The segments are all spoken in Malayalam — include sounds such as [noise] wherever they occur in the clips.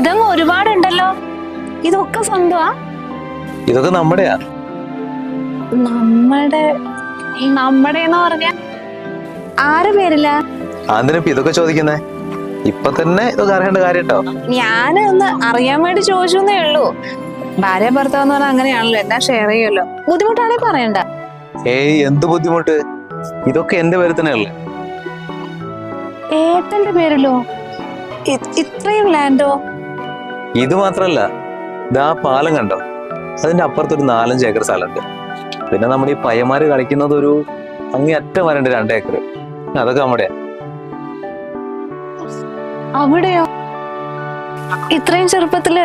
ഇതങ്ങ് ഒരുപാടുണ്ടല്ലോ. ഇതൊക്കെ സ്വന്തമാ? ഇതൊക്കെ നമ്മുടെയാ. നമ്മടെ നമ്മടെ എന്ന് പറഞ്ഞ ആറ് പേരില്ല ആന്തിനിപ്പ ഇതൊക്കെ ചോദിക്കുന്നേ? ഇപ്പൊ തന്നെ ഇതൊക്കെ അറിയേണ്ട കാര്യം ഞാനൊന്ന് അറിയാൻ വേണ്ടി ചോദിച്ചേ ഉള്ളൂ. ഭാര്യ ഭർത്താവ് എന്ന് പറഞ്ഞാൽ അങ്ങനെയാണല്ലോ എല്ലാം ഷെയർ ചെയ്യുമല്ലോ ബുദ്ധിമുട്ടാണെങ്കിൽ പറയണ്ട. ഏയ് എന്ത് ബുദ്ധിമുട്ട്? ഇതൊക്കെ എന്റെ പേര് തന്നെയല്ലേ? ഏട്ടന്റെ പേരിലോ? ഇത്രയും ലാൻഡോ ഇത് മാത്രല്ല ഇതാ പാലം കണ്ടോ? അതിന്റെ അപ്പുറത്തൊരു നാലഞ്ച് ഏക്കർ സ്ഥലമുണ്ട്. പിന്നെ നമ്മുടെ ഈ പയ്യന്മാര് കളിക്കുന്നത് ഒരു അങ്ങേ അറ്റം വരണ്ട് രണ്ട് ഏക്കർ. അതൊക്കെ നമ്മുടെ അവിടെയോ? ഇത്രയും ചെറുപ്പത്തിൽ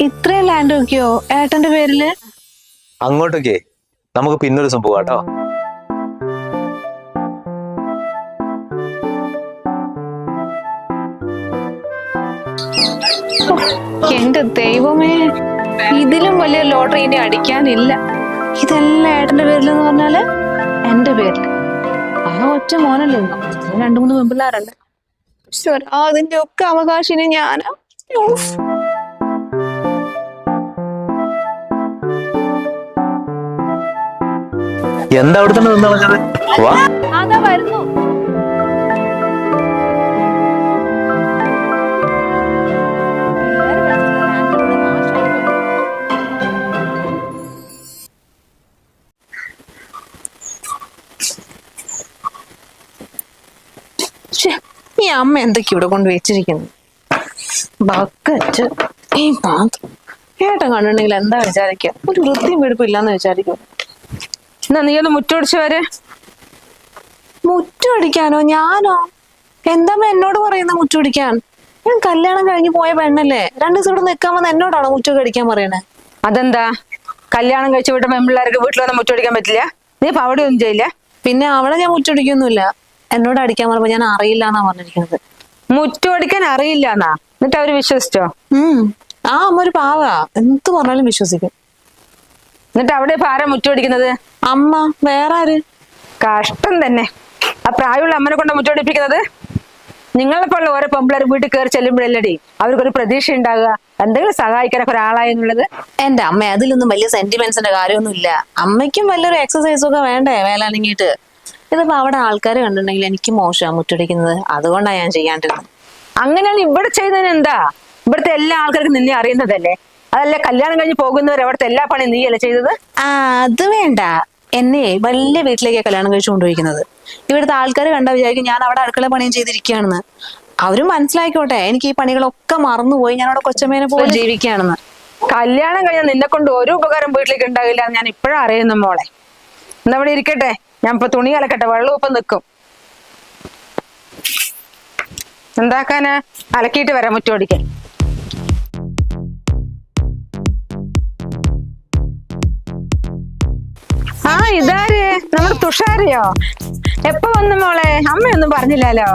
ഇത്രയും ലാൻഡ് നോക്കിയോ? ഏട്ടന്റെ പേരിൽ? അങ്ങോട്ടൊക്കെ. നമുക്ക് പിന്നൊരു സംഭവം കേട്ടോ എന്റെ ദൈവമേ ഇതിലും വലിയ ലോട്ടറി ഇനി അടിക്കാനില്ല. ഇതെല്ലാം ഏട്ടന്റെ പേരിലെന്ന് പറഞ്ഞാൽ എന്റെ പേരിൽ ആ ഒറ്റ മോനല്ലേ ഉള്ളൂ. രണ്ടു മൂന്ന് പെമ്പിള്ളാരുണ്ട് ഈശ്വരാ, അതിന്റെ ഒക്കെ അവകാശിന് ഞാനാ. എന്താ അവിടെ തന്നെ നിന്ന് വാ. അതാ വരുന്നു. ഈ അമ്മ എന്തൊക്കെ ഇവിടെ കൊണ്ട് വെച്ചിരിക്കുന്നു? ബക്കറ്റ് ഈ പാത്രം ഏട്ടൻ കണ്ടിട്ടുണ്ടെങ്കിൽ എന്താ വിചാരിക്കുക ഒരു വൃത്തിയും വെടുപ്പും ഇല്ലാന്ന് വിചാരിക്കും. എന്നാ നീ ഒന്ന് മുറ്റൊടിച്ചു വരെ. മുറ്റടിക്കാനോ ഞാനോ? എന്താ എന്നോട് പറയുന്ന മുറ്റടിക്കാൻ ഞാൻ കല്യാണം കഴിഞ്ഞ് പോയ പെണ്ണല്ലേ. രണ്ടു ദിവസം ഇവിടെ നിൽക്കാൻ വന്ന എന്നോടാണോ മുറ്റൊക്കെ അടിക്കാൻ പറയണേ? അതെന്താ? കല്യാണം കഴിച്ചു വിട്ട പെൺപിള്ളേർക്ക് വീട്ടിലൊന്നും വന്ന് മുറ്റോടിക്കാൻ പറ്റില്ല? നീ ഇപ്പൊ അവിടെ ഒന്നും ചെയ്യില്ല? പിന്നെ അവിടെ ഞാൻ മുറ്റടിക്കൊന്നുമില്ല എന്നോട് അടിക്കാൻ പറയുമ്പോ ഞാൻ അറിയില്ല എന്നാ പറഞ്ഞിരിക്കുന്നത്. മുറ്റോടിക്കാൻ അറിയില്ല എന്നാ എന്നിട്ട് അവർ വിശ്വസിച്ചോ? ഉം. ആ അമ്മ ഒരു പാവ. എന്ത് പറഞ്ഞാലും വിശ്വസിക്കും. എന്നിട്ട് അവിടെ ഇപ്പൊ ആരാ മുറ്റോടിക്കുന്നത് അമ്മ വേറെ ആര് കഷ്ടം തന്നെ. ആ പ്രായമുള്ള അമ്മനെ കൊണ്ട് മുറ്റോടിപ്പിക്കുന്നത് നിങ്ങളെപ്പോലുള്ള ഓരോ പെമ്പിള്ളേർ വീട്ടിൽ കയറി ചെല്ലുമ്പോഴല്ലടി? അവർക്കൊരു പ്രതീക്ഷ ഉണ്ടാകുക. എന്തെങ്കിലും സഹായിക്കാനൊക്കെ ഒരാളായെന്നുള്ളത് എന്റെ അമ്മ അതിലൊന്നും വലിയ സെന്റിമെന്റ്സിന്റെ കാര്യമൊന്നുമില്ല. അമ്മയ്ക്കും വലിയൊരു എക്സസൈസും ഒക്കെ വേണ്ടേ വേലാണെങ്കിട്ട് ഇതിപ്പോ അവിടെ ആൾക്കാർ കണ്ടിട്ടുണ്ടെങ്കിൽ എനിക്ക് മോശമാണ് മുറ്റടിക്കുന്നത്. അതുകൊണ്ടാണ് ഞാൻ ചെയ്യാണ്ടിരുന്നത് അങ്ങനെയാണ് ഇവിടെ ചെയ്യുന്നതിന് എന്താ? ഇവിടുത്തെ എല്ലാ ആൾക്കാർക്കും നിന്നെ അറിയുന്നതല്ലേ? അതല്ലേ കല്യാണം കഴിഞ്ഞ് പോകുന്നവർ അവിടുത്തെ എല്ലാ പണിയും നീയല്ലേ ചെയ്തത്? ആ അത് വേണ്ട. എന്നെ വലിയ വീട്ടിലേക്കാണ് കല്യാണം കഴിച്ചു കൊണ്ടുപോയിരിക്കുന്നത് ഇവിടുത്തെ ആൾക്കാർ കണ്ട വിചാരിക്കും ഞാൻ അവിടെ അടുക്കള പണിയും ചെയ്തിരിക്കുകയാണെന്ന്. അവരും മനസ്സിലാക്കിക്കോട്ടെ എനിക്ക് ഈ പണികളൊക്കെ മറന്നുപോയി. ഞാൻ അവിടെ കൊച്ചമ്മേനെ പോലെ ജീവിക്കുകയാണെന്ന്. കല്യാണം കഴിഞ്ഞാൽ നിന്നെ കൊണ്ട് ഒരു ഉപകാരം വീട്ടിലേക്ക് ഉണ്ടാകില്ല എന്ന് ഞാൻ ഇപ്പോഴും അറിയുന്നു മോളെ. എന്നവിടെ ഇരിക്കട്ടെ. ഞാൻ ഇപ്പൊ തുണി അലക്കട്ടെ വെള്ളം ഇപ്പൊ നിക്കും. എന്താക്കാനാ? അലക്കിയിട്ട് വരാം മുറ്റോടിക്കാൻ ആ ഇതാര്? നമ്മുടെ തുഷാരിയോ? എപ്പോ വന്നു മോളെ? അമ്മയൊന്നും പറഞ്ഞില്ലല്ലോ.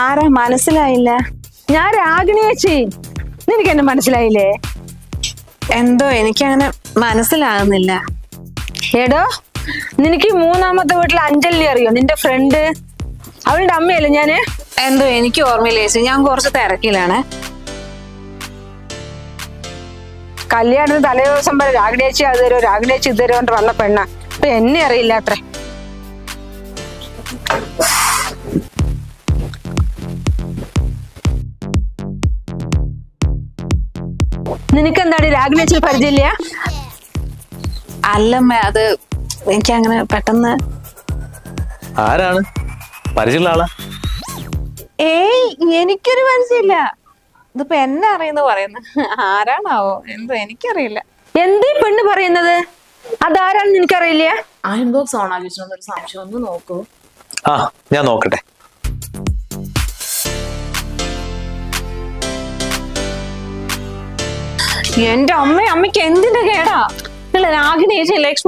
ആരാ? മനസ്സിലായില്ല. ഞാൻ രാഗിണി ചേച്ചി. നിനക്ക് എന്നെ മനസ്സിലായില്ലേ? എന്തോ എനിക്കങ്ങനെ മനസ്സിലാകുന്നില്ല എടോ നിനക്ക് മൂന്നാമത്തെ വീട്ടിൽ അഞ്ജലി അറിയോ? നിന്റെ ഫ്രണ്ട് അവളുടെ അമ്മയല്ലേ ഞാൻ? എന്തോ എനിക്ക് ഓർമ്മയില്ല ചേച്ചി. ഞാൻ കുറച്ച് തിരക്കിലാണ്. കല്യാണത്തിന് തലേ ദിവസം വരെ രാഗിണേച്ചി അത് തരുമോ രാഗിണേച്ചി ഇത് എന്ന് വന്ന പെണ്ണ. അപ്പൊ എന്നെ അറിയില്ല അത്ര. നിനക്കെന്താടി രാഗിണേച്ചിൽ പരിചയമില്ല? അല്ലമ്മ അത് എനിക്ക് അങ്ങനെ പെട്ടെന്ന് ആരാണ്? പരിചയമുള്ള ആളാ? ഏയ് എനിക്കൊരു പരിചയമില്ല. ഇതിപ്പോ എന്നെ അറിയുന്ന പറയുന്നു. ആരാണാവോ? എന്തോ എനിക്കറിയില്ല. എന്തേ പെണ്ണ് പറയുന്നത്? അതാരാണെന്ന് എനിക്കറിയില്ല ആ ഇൻബോക്സ് ഓൺ ആക്കിയിട്ടുണ്ടോ ഒരു സംശയം ഒന്ന് നോക്കൂ. ആ ഞാൻ നോക്കട്ടെ. എന്റെ അമ്മ അമ്മയ്ക്ക് എന്തിന്റെ കേടാ? നിങ്ങൾ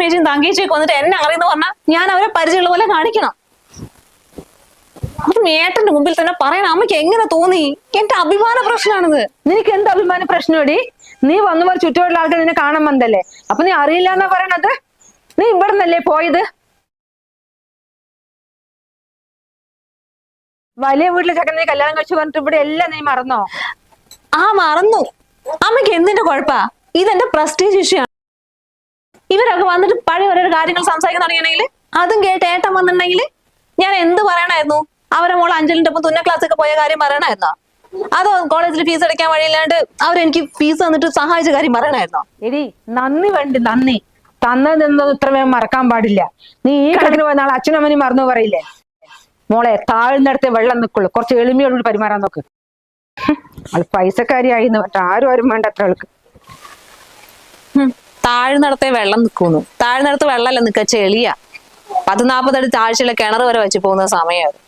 ചേച്ചി തങ്കി ചേച്ചി വന്നിട്ട് എന്നെ അറിയുന്ന പറഞ്ഞാൽ ഞാൻ അവരെ പരിചയമുള്ള പോലെ കാണിക്കണം. ഏട്ടന്റെ മുമ്പിൽ തന്നെ പറയണം അമ്മയ്ക്ക് എങ്ങനെ തോന്നി? എന്റെ അഭിമാന പ്രശ്നമാണിത് നിനക്ക് എന്ത് അഭിമാന പ്രശ്നമടി? നീ വന്നു പോലെ ചുറ്റുമുള്ള ആൾക്കാർ നിന്നെ കാണാൻ വന്നല്ലേ അപ്പൊ നീ അറിയില്ല എന്നാ പറയണത്? നീ ഇവിടെ നിന്നല്ലേ പോയത്? വലിയ വീട്ടിലെ ചക്കനെ നീ കല്യാണം കഴിച്ചു പറഞ്ഞിട്ട് ഇവിടെ എല്ലാം നീ മറന്നോ? ആ മറന്നു. അമ്മയ്ക്ക് എന്തിന്റെ കുഴപ്പാ? ഇതെന്റെ പ്രസ്റ്റീജ് ഇഷ്യൂ ഇവരൊക്കെ വന്നിട്ട് പഴയ ഓരോ കാര്യങ്ങൾ സംസാരിക്കാൻ തുടങ്ങിയാണെങ്കിൽ അതും കേട്ട് ഏട്ടൻ വന്നിട്ടുണ്ടെങ്കിൽ ഞാൻ എന്ത് പറയണായിരുന്നു അവരെ മോൾ അഞ്ചലിന്റെ ഒപ്പം തുന്ന ക്ലാസ് ഒക്കെ പോയ കാര്യം പറയണായിരുന്നോ അതോ കോളേജിൽ ഫീസ് അടയ്ക്കാൻ വഴിയില്ലാണ്ട് അവരെനിക്ക് ഫീസ് തന്നിട്ട് സഹായിച്ച കാര്യം പറയണായിരുന്നോ എടി നന്ദി വേണ്ടി നന്ദി. തന്നതെന്നത് ഇത്ര വേഗം മറക്കാൻ പാടില്ല. നീ ഈ കണക്കിന് പോയ നാളെ അച്ഛനും അമ്മനും മറന്നു പറയില്ലേ? മോളെ താഴ്ന്നിടത്തെ വെള്ളം നിൽക്കുള്ളൂ കുറച്ച് എളിമയോടുകൂടി പെരുമാറാൻ നോക്ക്. അവൾ പൈസക്കാരിയായി ആരും ആരും വേണ്ട അത്ര ആൾക്ക്. താഴ്ന്നിടത്തെ വെള്ളം നിൽക്കുന്നു. താഴ്ന്നിടത്ത് വെള്ളമല്ല നിക്ക ചെളിയ. പത്ത് നാപ്പത്തടി താഴ്ചയുള്ള കിണർ വരെ വെച്ച് പോകുന്ന സമയമാണ്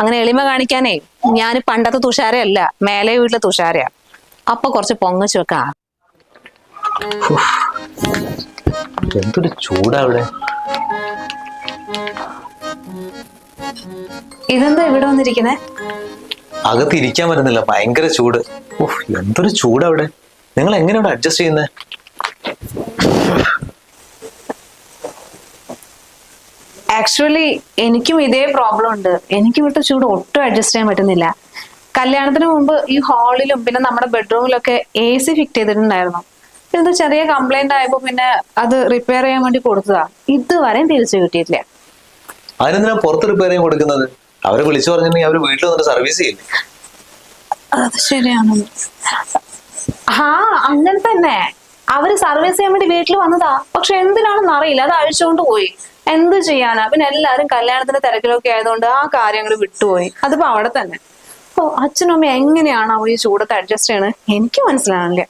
അങ്ങനെ എളിമ കാണിക്കാനേ ഞാൻ പണ്ടത്തെ തുഷാരയല്ല മേലെ വീട്ടിലെ തുഷാരയാ. അപ്പൊ കുറച്ച് പൊങ്ങച്ചു വെക്കാ. എന്തൊരു ചൂടാ ഇതെന്താ ഇവിടെ വന്നിരിക്കുന്നേ? അകത്ത് ഇരിക്കാൻ പറ്റുന്നില്ല. ഭയങ്കര ചൂട്. ഓഹ് എന്തൊരു ചൂട് അവിടെ. നിങ്ങൾ എങ്ങനെയാണ് അഡ്ജസ്റ്റ് ചെയ്യുന്നത് ആക്ച്വലി എനിക്കും ഇതേ പ്രോബ്ലം ഉണ്ട്. എനിക്ക് ഇവിടുത്തെ ചൂട് ഒട്ടും അഡ്ജസ്റ്റ് ചെയ്യാൻ പറ്റുന്നില്ല. കല്യാണത്തിന് മുമ്പ് ഈ ഹാളിലും പിന്നെ നമ്മുടെ ബെഡ്റൂമിലൊക്കെ എ സി ഫിറ്റ് ചെയ്തിട്ടുണ്ടായിരുന്നു. പിന്നെ ഇത് ചെറിയ കംപ്ലൈന്റ് ആയപ്പോ പിന്നെ അത് റിപ്പയർ ചെയ്യാൻ വേണ്ടി കൊടുത്തതാ. ഇതുവരെയും തിരിച്ചു കിട്ടിയിട്ടില്ല. അതിനെന്തിനാ പുറത്ത് റിപ്പയർ ചെയ്യാൻ കൊടുക്കുന്നത്? അവരെ വിളിച്ചു പറഞ്ഞിട്ടുണ്ടെങ്കിൽ അവർ വീട്ടിൽ വന്നിട്ട് സർവീസ് ചെയ്യില്ലേ? അത് ശരിയാണ്. ആ അങ്ങനെ തന്നെ. അവർ സർവീസ് ചെയ്യാൻ വേണ്ടി വീട്ടിൽ വന്നതാ. പക്ഷെ എന്തിനാണെന്ന് അറിയില്ല. അത് അഴിച്ചുകൊണ്ട് പോയി. എന്ത് ചെയ്യാനാ? പിന്നെ എല്ലാരും കല്യാണത്തിന്റെ തിരക്കിലൊക്കെ ആയതുകൊണ്ട് ആ കാര്യങ്ങൾ വിട്ടുപോയി. അതിപ്പോ അവിടെ തന്നെ. ഓ അച്ഛനും അമ്മ എങ്ങനെയാണ് ഈ ചൂടത്ത് അഡ്ജസ്റ്റ് ചെയ്യണത് എനിക്ക് മനസ്സിലാകില്ല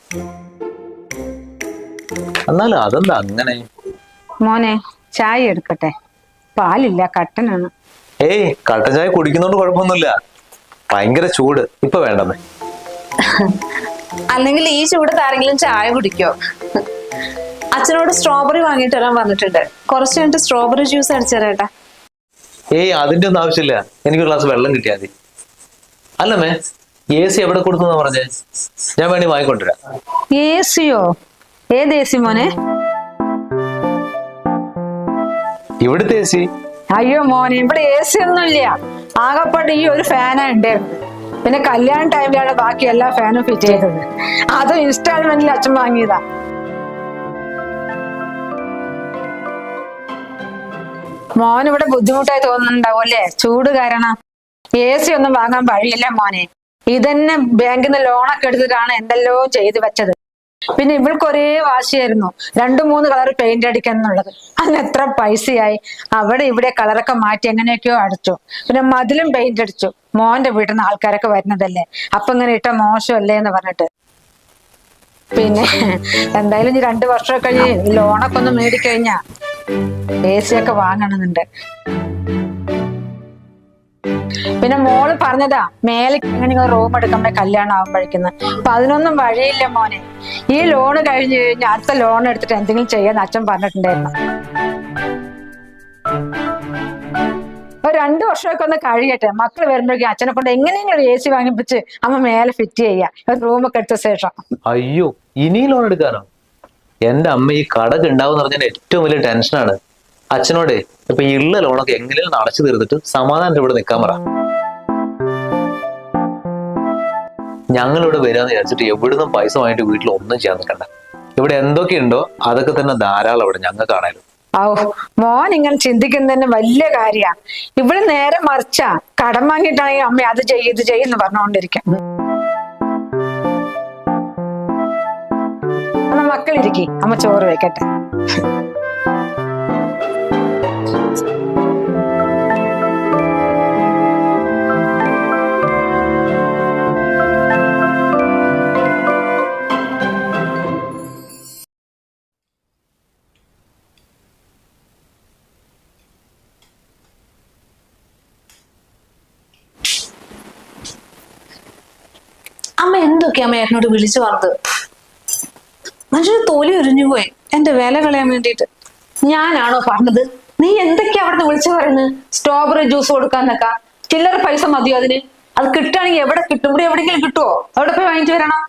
എന്നാലും അതെന്താ അങ്ങനെ? മോനെ ചായ എടുക്കട്ടെ. പാലില്ല കട്ടനാണ്. ഏയ് കട്ടൻ ചായ കുടിക്കുന്നോണ്ട് കുഴപ്പമൊന്നുമില്ല. ഭയങ്കര ചൂട്. ഇപ്പൊ വേണ്ടെന്നേ. അല്ലെങ്കിൽ ഈ ചൂടത്ത് ആരെങ്കിലും ചായ കുടിക്കോ? അച്ഛനോട് സ്ട്രോബെറി വാങ്ങിട്ട് വരാൻ പറഞ്ഞിട്ടുണ്ട് കുറച്ച് കഴിഞ്ഞിട്ട് സ്ട്രോബെറി ജ്യൂസ് അടിച്ചേരേട്ടാ ഏയ് അതിന്റെ ഒന്നും ആവശ്യമില്ല. എനിക്ക് ഗ്ലാസ് വെള്ളം കിട്ടിയാൽ മതി. അല്ലമ്മേ എ സി എവിടെ കൊടുത്തെന്നാ പറഞ്ഞേ? ഞാൻ വേണി വാങ്ങിക്കൊണ്ടുവരാം. എ സിയോ ഏത് എ സി മോനെ? ഇവിടുത്തെ എ സി അയ്യോ മോനെ ഇവിടെ എ സി ഒന്നും ഇല്ല. ആകപ്പാട് ഈ ഒരു ഫാനാ ഉണ്ട് പിന്നെ കല്യാണ ടൈമിലാണ് ബാക്കി എല്ലാ ഫാനും ഫിറ്റ് ചെയ്തത്. അതും ഇൻസ്റ്റാൾമെന്റിൽ അച്ഛൻ വാങ്ങിയതാ. മോൻ ഇവിടെ ബുദ്ധിമുട്ടായി തോന്നുന്നുണ്ടാവും അല്ലേ? ചൂട് കാരണം. എ സി ഒന്നും വാങ്ങാൻ വഴിയില്ല മോനെ. ഇതന്നെ ബാങ്കിൽ നിന്ന് ലോണൊക്കെ എടുത്തിട്ടാണ് എന്തെല്ലോ ചെയ്തു വെച്ചത്. പിന്നെ ഇവൾക്ക് ഒരേ വാശിയായിരുന്നു. രണ്ടു മൂന്ന് കളർ പെയിന്റ് അടിക്കാൻ എന്നുള്ളത്. അന്ന് എത്ര പൈസയായി. അവിടെ ഇവിടെ കളറൊക്കെ മാറ്റി എങ്ങനെയൊക്കെയോ അടിച്ചു. പിന്നെ മതിലും പെയിന്റ് അടിച്ചു. മോന്റെ വീട്ടിൽ നിന്ന് ആൾക്കാരൊക്കെ വരുന്നതല്ലേ. അപ്പൊ ഇങ്ങനെ ഇട്ട മോശമല്ലേ എന്ന് പറഞ്ഞിട്ട്. പിന്നെ എന്തായാലും ഇനി രണ്ടു വർഷമൊക്കെ കഴിഞ്ഞ് ലോണൊക്കെ ഒന്ന് മേടിക്കഴിഞ്ഞാ എ സി ഒക്കെ വാങ്ങണമെന്നുണ്ട്. പിന്നെ മോൾ പറഞ്ഞതാ മേലെ ഇങ്ങനെ റൂം എടുക്കുമ്പോ കല്യാണം ആവുമ്പോഴേക്കുന്നു. അപ്പൊ അതിനൊന്നും വഴിയില്ല മോനെ. ഈ ലോണ് കഴിഞ്ഞു കഴിഞ്ഞാൽ അടുത്ത ലോൺ എടുത്തിട്ട് എന്തെങ്കിലും ചെയ്യാന്ന് അച്ഛൻ പറഞ്ഞിട്ടുണ്ടായിരുന്നു. രണ്ടു വർഷമൊക്കെ ഒന്ന് കഴിയട്ടെ. മക്കൾ വരുമ്പോഴേക്കും അച്ഛനെ കൊണ്ട് എങ്ങനെയെങ്കിലും ഒരു എ സി വാങ്ങിപ്പിച്ച് അമ്മ മേലെ ഫിറ്റ് ചെയ്യാ. റൂമൊക്കെ എടുത്ത ശേഷം. അയ്യോ ഇനി ലോൺ എടുക്കാനോ? എന്റെ അമ്മ ഈ കടക്ക് ഉണ്ടാവും പറഞ്ഞാൽ ഏറ്റവും വലിയ ടെൻഷനാണ് അച്ഛനോടെ ഇപ്പൊ ഈ ഉള്ള ലോണൊക്കെ എങ്ങനെയാണ് അടച്ചു തീർത്തിട്ട് സമാധാനം ഇവിടെ നിൽക്കാൻ പറ. ഞങ്ങൾ ഇവിടെ വരാന്ന് വിചാരിച്ചിട്ട് എവിടുന്നും പൈസ വാങ്ങിയിട്ട് വീട്ടിൽ ഒന്നും ചെയ്യാൻ നിൽക്കണ്ട. ഇവിടെ എന്തൊക്കെയുണ്ടോ അതൊക്കെ തന്നെ ധാരാളം ഇവിടെ ഞങ്ങൾക്ക് ആണേലും ഓ മോൻ ഇങ്ങനെ ചിന്തിക്കുന്നതന്നെ വലിയ കാര്യാ. ഇവിടെ നേരെ മറിച്ചാ കടം വാങ്ങിയിട്ടാണെങ്കിൽ അമ്മ അത് ചെയ്യ് ഇത് ചെയ്യുന്നു പറഞ്ഞുകൊണ്ടിരിക്കും മക്കളിരിക്കി. അമ്മ ചോറ് വെക്കട്ടെ. [laughs] അമ്മ എന്നോട് വിളിച്ചു പറഞ്ഞത്. മനുഷ്യർ തോലി ഉരിഞ്ഞു പോയി. എന്റെ വില കളയാൻ വേണ്ടിട്ട് ഞാനാണോ പറഞ്ഞത്? നീ എന്തൊക്കെയാ അവിടുന്ന് വിളിച്ചു പറയുന്നത്? സ്ട്രോബെറി ജ്യൂസ് കൊടുക്കാന്നൊക്കെ ചില്ലറ പൈസ മതിയോ അതിന്? അത് കിട്ടുകയാണെങ്കിൽ എവിടെ കിട്ടും? ഇവിടെ എവിടെങ്കിലും കിട്ടുമോ അവിടെ പോയി വാങ്ങിച്ചു വരണം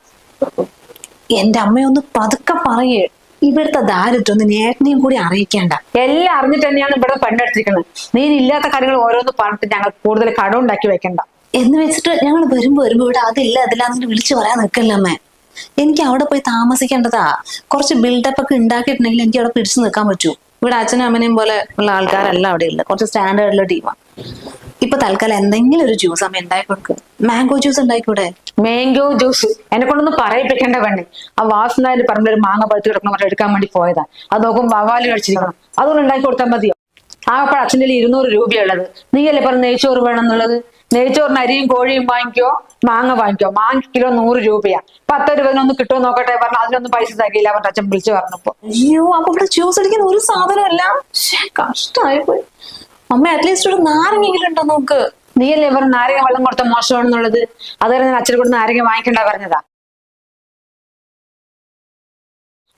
എന്റെ അമ്മയൊന്ന് പതുക്കെ പറയേ. ഇവിടുത്തെ ദാരിദ്ര്യം ഒന്ന് ഏട്ടനെയും കൂടി അറിയിക്കേണ്ട. എല്ലാം അറിഞ്ഞിട്ട് തന്നെയാണ് ഇവിടെ പണ്ടെടുത്തിരിക്കുന്നത്. നീ ഇല്ലാത്ത കാര്യങ്ങൾ ഓരോന്ന് പറഞ്ഞിട്ട് ഞങ്ങൾ കൂടുതൽ കടം ഉണ്ടാക്കി വെക്കണ്ട. എന്ന് വെച്ചിട്ട് ഞങ്ങൾ വരുമ്പോ വരുമ്പോ ഇവിടെ അതില്ല അതില്ല എന്നിട്ട് വിളിച്ചു പറയാൻ നിൽക്കല്ലേ അമ്മേ. എനിക്ക് അവിടെ പോയി താമസിക്കേണ്ടതാ. കുറച്ച് ബിൽഡപ്പ് ഒക്കെ ഉണ്ടാക്കിയിട്ടുണ്ടെങ്കിൽ എനിക്ക് അവിടെ പിടിച്ചു നിൽക്കാൻ പറ്റൂ. ഇവിടെ അച്ഛനും അമ്മനെയും പോലെ ഉള്ള ആൾക്കാരല്ല അവിടെ ഉള്ളത്. കുറച്ച് സ്റ്റാൻഡേർഡിലുള്ള ടീമാണ് ഇപ്പൊ തൽക്കാലം എന്തെങ്കിലും ഒരു ജ്യൂസ് അമ്മ ഉണ്ടാക്കി കൊടുക്കും. മാംഗോ ജ്യൂസ് ഉണ്ടായിക്കൂടെ മാംഗോ ജ്യൂസ് എന്നെ കൊണ്ടൊന്ന് പറയിപ്പിക്കേണ്ട വേണ്ടേ ആ വാസനായിൽ പറഞ്ഞൊരു മാങ്ങ പഴുത്ത് കിടക്കണം എടുക്കാൻ വേണ്ടി പോയതാ. അത് നോക്കും വവാലി കഴിച്ചിരിക്കണം അതുകൊണ്ട് ഉണ്ടാക്കി കൊടുത്താൽ മതിയോ? ആ അപ്പോൾ അച്ഛന്റെ ഇരുന്നൂറ് രൂപയുള്ളത് നീയല്ലേ പറഞ്ഞ നെയ്ച്ചോറ് വേണം എന്നുള്ളത് നെയ്ച്ചോറിന് അരിയും കോഴിയും വാങ്ങിക്കോ? മാങ്ങ വാങ്ങിക്കോ. മാങ്ങ കിലോ നൂറ് രൂപയാ. പത്ത് രൂപനൊന്ന് കിട്ടുമോ നോക്കട്ടെ. പറഞ്ഞ അതിനൊന്നും പൈസ തകയില്ല പറഞ്ഞ അച്ഛൻ വിളിച്ചു പറഞ്ഞപ്പോ. അയ്യോ അപ്പൊ ഇവിടെ ജ്യൂസ് അടിക്കുന്ന ഒരു സാധനമല്ല കഷ്ടമായി പോയി അമ്മ അറ്റ്ലീസ്റ്റ് ഒരു നാരങ്ങെങ്കിലും ഉണ്ടോ നോക്ക്? നീയല്ലേ ഇവർ നാരങ്ങ വെള്ളം കൊടുത്ത മോശമാണെന്നുള്ളത്? അതുവരെ ഞാൻ അച്ഛനെ കൂടെ നാരങ്ങ വാങ്ങിക്കണ്ട പറഞ്ഞതാ.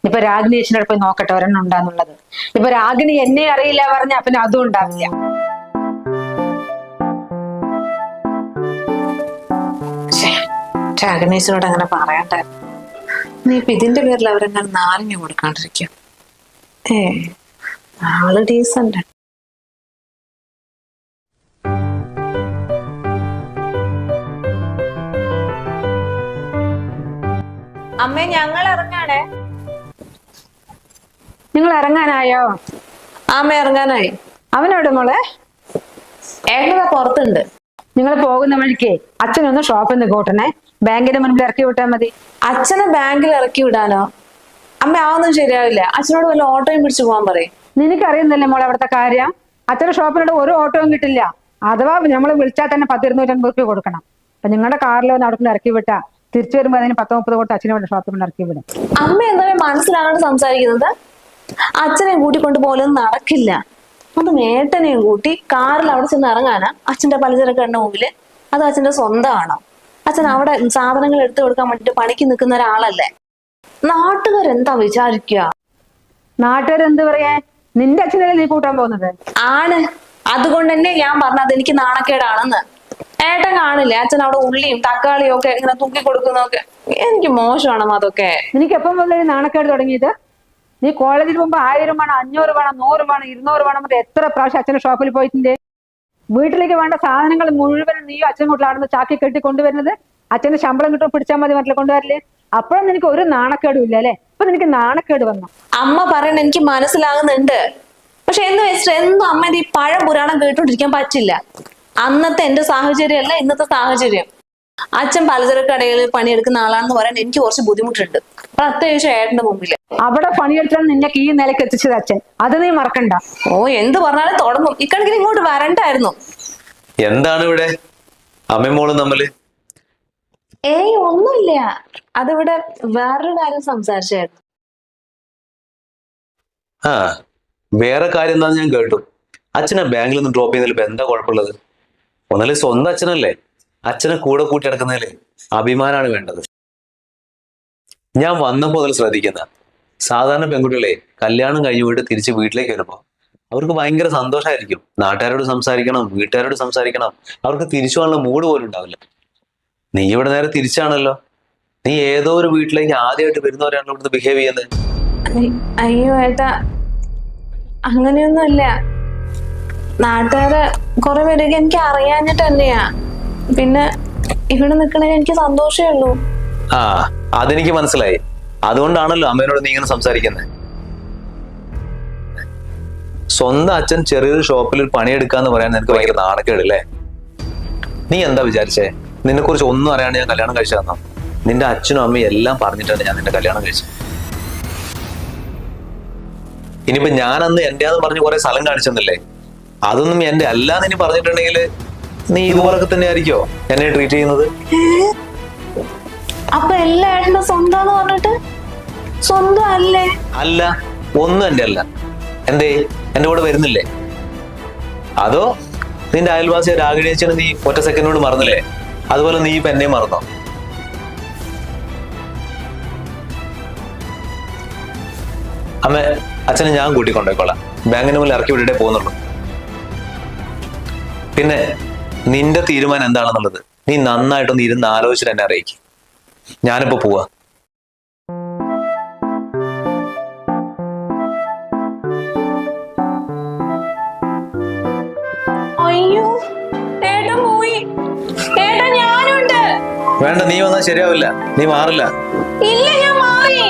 ഇപ്പൊ രാഗിണി അച്ഛനോട് പോയി നോക്കട്ടെ. ഒരെണ്ണം ഉണ്ടാന്നുള്ളത് ഇപ്പൊ രാഗിണി എന്നെ അറിയില്ല പറഞ്ഞ പിന്നെ അതും ഉണ്ടാവില്ല. അഗ്നേശനോട് അങ്ങനെ പറയണ്ട? നീ ഇപ്പൊ ഇതിന്റെ പേരിൽ അവരെങ്ങനെ നാലിന് കൊടുക്കാണ്ടിരിക്കും? ഏ ആൾ ഡീസന്റ് അമ്മേ ഞങ്ങൾ ഇറങ്ങാണേ. നിങ്ങൾ ഇറങ്ങാനായോ? അമ്മ ഇറങ്ങാനായി. അവനോട് മോളെ? ഏട്ടതാ പുറത്തുണ്ട്. നിങ്ങൾ പോകുന്ന വഴിക്ക് അച്ഛനൊന്ന് ഷോപ്പിൽ നിന്ന് കൂട്ടണേ. ബാങ്കിന്റെ മുൻപിൽ ഇറക്കി വിട്ടാൽ മതി. അച്ഛനെ ബാങ്കിൽ ഇറക്കി വിടാനോ? അമ്മ ആവുന്നും ശരിയാവില്ല. അച്ഛനോട് വല്ല ഓട്ടോയും പിടിച്ചു പോകാൻ പറയും. നിനക്കറിയുന്നില്ലേ മോളെ അവിടുത്തെ കാര്യം? അച്ഛന്റെ ഷോപ്പിനോട് ഒരു ഓട്ടോയും കിട്ടില്ല. അഥവാ നമ്മൾ വിളിച്ചാൽ തന്നെ പത്ത് രൂപ കൊടുക്കണം. അപ്പൊ നിങ്ങളുടെ കാറിൽ ഒന്ന് അവിടെ ഇറക്കി വിട്ടാ. തിരിച്ചു വരുമ്പോൾ അതിന് പത്ത് മുപ്പത് കൊടുത്ത് അച്ഛനെ വേണ്ട ഷോപ്പിൽ ഇറക്കി വിടും. അമ്മ എന്താ മനസ്സിലാണ് സംസാരിക്കുന്നത്? അച്ഛനെ കൂട്ടിക്കൊണ്ട് പോലും നടക്കില്ല. അത് ഏട്ടനെയും കൂട്ടി കാറിൽ അവിടെ ചെന്ന് ഇറങ്ങാനാ അച്ഛന്റെ പലചരക്ക് എണ്ണ മുമ്പിൽ അത് അച്ഛന്റെ സ്വന്തമാണോ? അച്ഛൻ അവിടെ സാധനങ്ങൾ എടുത്തു കൊടുക്കാൻ വേണ്ടിട്ട് പണിക്ക് നിൽക്കുന്ന ഒരാളല്ലേ? നാട്ടുകാരെന്താ വിചാരിക്കുക? നാട്ടുകാർ എന്ത് പറയാ? നിന്റെ അച്ഛനല്ലേ നീ കൂട്ടാൻ പോകുന്നത്? ആണ്. അതുകൊണ്ട് തന്നെ ഞാൻ പറഞ്ഞത് എനിക്ക് നാണക്കേടാണെന്ന്. ഏട്ടൻ കാണില്ലേ? അച്ഛൻ അവിടെ ഉള്ളിയും തക്കാളിയും ഒക്കെ ഇങ്ങനെ തൂക്കി കൊടുക്കുന്നൊക്കെ എനിക്ക് മോശമാണ് അതൊക്കെ? എനിക്ക് എപ്പം നാണക്കേട് തുടങ്ങിയത്? നീ കോളേജിൽ മുമ്പ് ആയിരം വേണം അഞ്ഞൂറ് വേണം നൂറ് വേണം ഇരുന്നൂറ് വേണം മറ്റേ എത്ര പ്രാവശ്യം അച്ഛന്റെ ഷോപ്പിൽ പോയിട്ടുണ്ട്? വീട്ടിലേക്ക് വേണ്ട സാധനങ്ങൾ മുഴുവൻ നീ അച്ഛൻ വീട്ടിലാണെന്ന് ചാക്കി കെട്ടി കൊണ്ടുവരുന്നത്? അച്ഛന്റെ ശമ്പളം കിട്ടും പിടിച്ചാൽ മതി മറ്റേ കൊണ്ടുവരില്ലേ അപ്പോഴും നിനക്ക് ഒരു നാണക്കേടും ഇല്ല അല്ലെ? ഇപ്പൊ നിനക്ക് നാണക്കേട് വന്നു. അമ്മ പറയണ എനിക്ക് മനസ്സിലാകുന്നുണ്ട്. പക്ഷെ എന്ന് വെച്ചിട്ട് എന്നും അമ്മ ഈ പഴം പുരാണം കേട്ടോണ്ടിരിക്കാൻ പറ്റില്ല. അന്നത്തെ എന്റെ സാഹചര്യം അല്ല ഇന്നത്തെ സാഹചര്യം. അച്ഛൻ പലചരക്ക് കടയിൽ പണിയെടുക്കുന്ന ആളാണെന്ന് പറയാൻ എനിക്ക് കുറച്ച് ബുദ്ധിമുട്ടുണ്ട്. പ്രത്യേകിച്ച് ഏട്ടന്റെ മുമ്പിൽ. അവിടെ പണിയെടുത്താൽ നിന്നെ ഈ നിലയ്ക്ക് എത്തിച്ചത് അച്ഛൻ. അത് നീ മറക്കണ്ട. ഓ എന്ത് പറഞ്ഞാലും തുടങ്ങും. ഇക്കണക്കിന് ഇങ്ങോട്ട് വരണ്ടായിരുന്നു. എന്താണ് ഇവിടെ? അമ്മയും മോളും തമ്മിൽ? ഏയ് ഒന്നുമില്ല. അതിവിടെ വേറൊരു കാര്യം സംസാരിച്ചായിരുന്നു. ആ വേറെ കാര്യം എന്താന്ന് ഞാൻ കേട്ടു. അച്ഛനെ ബാങ്കിൽ നിന്ന് ഡ്രോപ്പ് ചെയ്തതിൽ ഇപ്പൊ എന്താ കുഴപ്പമുള്ളത്? ഒന്നല്ലേ സ്വന്തം അച്ഛനല്ലേ? അച്ഛനെ കൂടെ കൂട്ടി നടക്കുന്നതിൽ അഭിമാനമാണ് വേണ്ടത്. ഞാൻ വന്നപ്പോൾ മുതൽ ശ്രദ്ധിക്കുന്ന സാധാരണ പെൺകുട്ടികളെ കല്യാണം കഴിഞ്ഞു പോയിട്ട് തിരിച്ച് വീട്ടിലേക്ക് വരുമ്പോൾ അവർക്ക് ഭയങ്കര സന്തോഷമായിരിക്കും നാട്ടുകാരോട് സംസാരിക്കണം വീട്ടുകാരോട് സംസാരിക്കണം. അവർക്ക് തിരിച്ചു പോകാനുള്ള മൂഡ് പോലും ഉണ്ടാവില്ല. നീ ഇവിടെ നേരെ തിരിച്ചാണല്ലോ. നീ ഏതോ ഒരു വീട്ടിലേക്ക് ആദ്യമായിട്ട് വരുന്നവരാണല്ലോ ഇവിടുന്ന് ബിഹേവ് ചെയ്യുന്നത് അയ്- അയ്യോ ഏട്ടാ. അങ്ങനെയൊന്നുമല്ല. നാട്ടുകാര് കുറെ പേരൊക്കെ എനിക്ക് അറിയാഞ്ഞിട്ട് തന്നെയാ. പിന്നെ ഇവിടെ നിക്കണേൽ എനിക്ക് സന്തോഷമേ ഉള്ളൂ. ആ അതെനിക്ക് മനസ്സിലായി. അതുകൊണ്ടാണല്ലോ അമ്മേനോട് നീ ഇങ്ങനെ സംസാരിക്കുന്നത് സ്വന്തം അച്ഛൻ ചെറിയൊരു ഷോപ്പിൽ പണിയെടുക്കാന്ന് പറയാൻ നിനക്ക് ഭയങ്കര നാണക്കേടല്ലേ? നീ എന്താ വിചാരിച്ചേ? നിന്നെ കുറിച്ച് ഒന്നും അറിയാണ്ട് ഞാൻ കല്യാണം കഴിച്ചു തന്നോ നിന്റെ അച്ഛനും അമ്മയും എല്ലാം പറഞ്ഞിട്ടാണ് ഞാൻ നിന്റെ കല്യാണം കഴിച്ചത്. ഇനിയിപ്പോ ഞാൻ അന്ന് എന്റെയാന്ന് പറഞ്ഞ് കുറെ സ്ഥലം കാണിച്ചെന്നില്ലേ? അതൊന്നും എന്റെ അല്ലാന്ന് ഇനി പറഞ്ഞിട്ടുണ്ടെങ്കിൽ നീ ഇതുപോലൊക്കെ തന്നെ ആയിരിക്കോ? എന്നെ ട്രീറ്റ് ചെയ്യുന്നത്? അപ്പൊ എല്ലാ ഏട്ടന്റെ സ്വന്തം പറഞ്ഞിട്ട്? സ്വന്തം അല്ലേ അല്ല ഒന്നും എന്റെ അല്ല. എന്തേ എന്റെ കൂടെ വരുന്നില്ലേ? അതോ നിന്റെ അയൽവാസിയെ രാഗിണിയച്ചന് നീ ഒറ്റ സെക്കൻഡിനോട് മറന്നില്ലേ? അതുപോലെ നീ ഇപ്പൊ എന്നെ മറന്നോ? അമ്മ അച്ഛനെ ഞാൻ കൂട്ടിക്കൊണ്ടേക്കോളാം ബാങ്കിന് മുന്നിൽ ഇറക്കി വിട്ടിട്ടേ പോകുന്നുള്ളൂ. പിന്നെ നിന്റെ തീരുമാനം എന്താണെന്നുള്ളത് നീ നന്നായിട്ടൊന്ന് ഇരുന്ന് ആലോചിച്ചിട്ട് എന്നെ അറിയിക്കും. ഞാനിപ്പോ പോവാ. അയ്യോ ഏട്ടൻ പോയി. ഏട്ടൻ വേണ്ട നീ വന്നാ ശരിയാവില്ല. നീ മാറില്ല. ഇല്ല ഞാൻ മാറി.